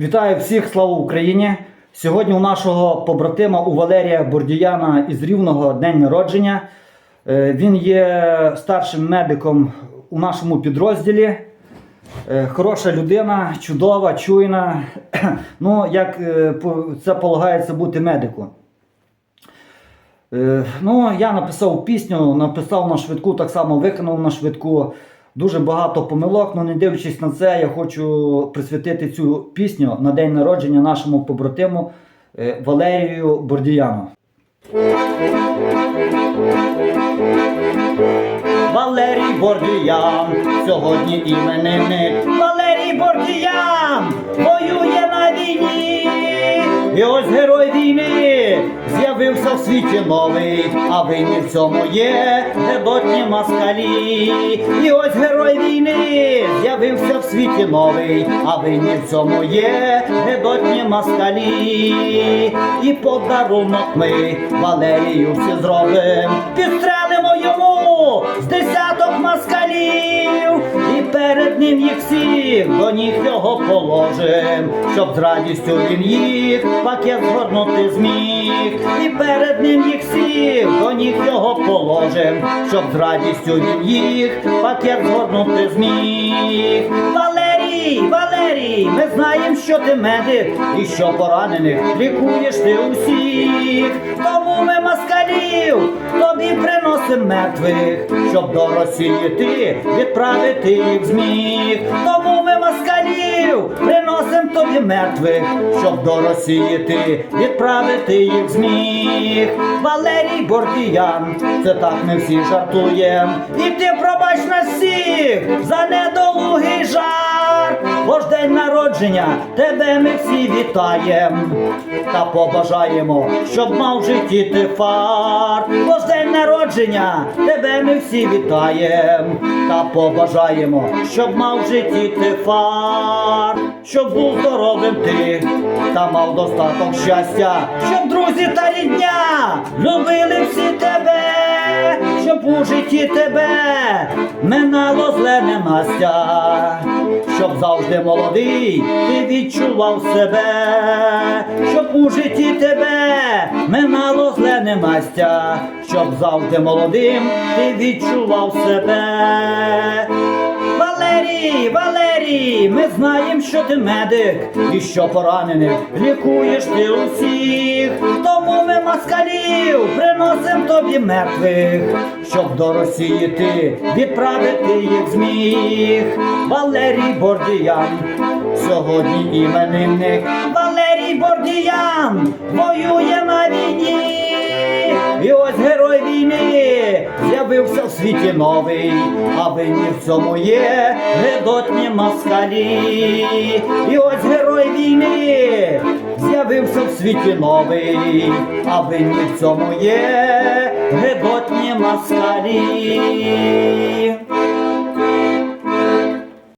Вітаю всіх, слава Україні! Сьогодні у нашого побратима у Валерія Бордіяна із Рівного день народження. Е, Він є старшим медиком у нашому підрозділі. Е, Хороша людина, чудова, чуйна. Ну, як е, це полагається бути медику. Ну, я написав пісню, написав на швидку, так само виконав на швидку. Дуже багато помилок, але не дивлячись на це, я хочу присвятити цю пісню на день народження нашому побратиму е, Валерію Бордіяну. Валерій Бордіян, сьогодні іменинник. Валерій Бордіян світі новий, а винні в цьому є гедотні москалі. І ось герой війни з'явився в світі новий, а винні в цьому є гедотні москалі. І подарунок ми Валерію всі зробим, підстрелимо йому з десяток москалів, ним їх всіх до ніг його положим, щоб з радістю він їх пакет згорнути зміг, і перед ним їх всіх до ніг його положим, щоб з радістю він їх пакет згорнути зміг. Валерій, Валерій, ми знаємо, що ти медик і що поранених лікуєш ти усіх. Тому ми москалів тобі мертвих, щоб до Росії ти відправити їх зміг. Тому ми москалів приносим тобі мертвих, щоб до Росії ти відправити їх зміг. Валерій Бордіян, це так ми всі жартуєм. І ти пробач нас всіх за жарт. Бо день народження тебе ми всі вітаєм та побажаємо, щоб мав житті ти фар. Бо день народження тебе ми всі вітаєм та побажаємо, щоб мав в житті ти фар, щоб був здоровим ти та мав достаток щастя, щоб друзі та рідня любили всі тебе, щоб у житті тебе минало зле ненастя, щоб завжди молодий ти відчував себе, щоб у житті тебе минало зле ненастя, щоб завжди молодим ти відчував себе. Валерій, Валерій, ми знаємо, що ти медик і що поранених лікуєш ти усіх. Москалів приносим тобі мертвих, щоб до Росії ти відправити їх зміг. Валерій Бордіян, сьогодні іменинник. Валерій Бордіян воює на війні. І ось герой війни з'явився в світі новий, а винні в цьому є гидотні москалі. І ось війни з'явився в світі новий, а винні в цьому є гидотні москалі.